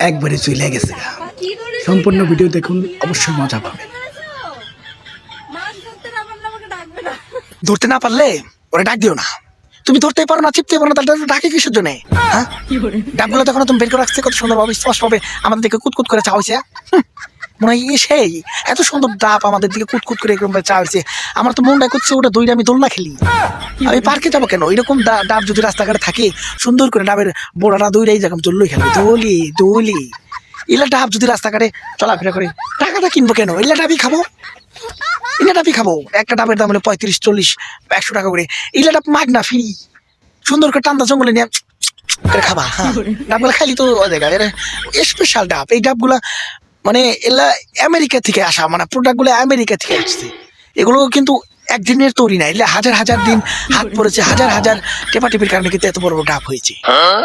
একবারে চলে গেছে গা। সম্পূর্ণ ভিডিও দেখুন অবশ্যই মজা পাবে ধরতে না পারলে ওরা ডাক দিও না। তুমি ধরতে পারো না চিপতে পারো না তাহলে ডাকে কিসের জন্য? হ্যাঁ? ডাকগুলো তখন তুমি বের করে রাখছে কত সুন্দর ভাবে স্পষ্ট হবে আমাদের দেখে কুতকুত করে চা হয়েছে হুম, মনে হয় সেই এত সুন্দর ডাব আমাদের দিকে কুতকুত করে এরকম ভাবে চা আমার তো মনটা করছে ওটা দইটা আমি দোলনা খেলি। আমি পার্কে যাব কেন? এরকম ডাব যদি রাস্তাঘাটে থাকে সুন্দর করে ডাবের বোড়াটা দইটাই যেরকম চললোই খেলো। দোলি দোলি। এলা ডাব যদি রাস্তাঘাটে চলাফেরা করে টাকাটা কিনবো কেন? এলা ডাবই খাব। ইলা ডাবই খাব। একটা ডাবের দাম হলো পঁয়ত্রিশ চল্লিশ একশো টাকা করে। ইলা ডাব মাগ না ফ্রি। সুন্দর করে টান্দা জঙ্গলে নিয়ে করে খাবা হ্যাঁ। ডাবগুলো খাইলি তো স্পেশাল ডাব। এই ডাবগুলা মানে এলা আমেরিকা থেকে আসা মানে প্রোডাক্টগুলো আমেরিকা থেকে আসছে। এগুলো কিন্তু একদিনের তৈরি না, এগুলো হাজার হাজার দিন হাত পড়েছে, হাজার হাজার টেপা টেপির কারণে কিন্তু এত বড় বড় ডাব হয়েছে।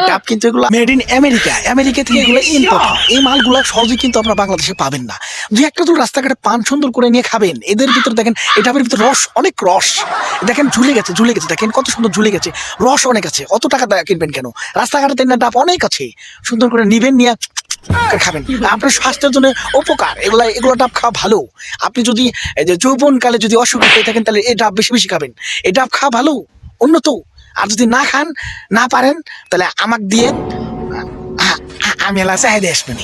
ডাব কিন্তু এগুলো মেড ইন আমেরিকা আমেরিকা থেকে এগুলো ইম্পোর্ট এই মালগুলো সহজে কিন্তু আপনারা বাংলাদেশে পাবেন না। দুই একটা তো রাস্তাঘাটে পান সুন্দর করে নিয়ে খাবেন। এদের ভিতর দেখেন, এই ডাবের ভিতর রস অনেক রস। দেখেন, ঝুলে গেছে ঝুলে গেছে। দেখেন, কত সুন্দর ঝুলে গেছে। রস অনেক আছে। অত টাকা কিনবেন কেন? রাস্তাঘাটে তেন ডাব অনেক আছে। সুন্দর করে নিবেন, নিয়ে খাবেন। আপনার স্বাস্থ্যের জন্য উপকার। এগুলা, এগুলো ডাব খাওয়া ভালো। আপনি যদি যৌবনকালে যদি অসুখ হয়ে থাকেন, তাহলে এই ডাব বেশি বেশি খাবেন। এই ডাব খাওয়া ভালো, উন্নত। আর যদি না খান, না পারেন, তাহলে আমাকে দিয়ে আমি এলা চাহিদা আসবেন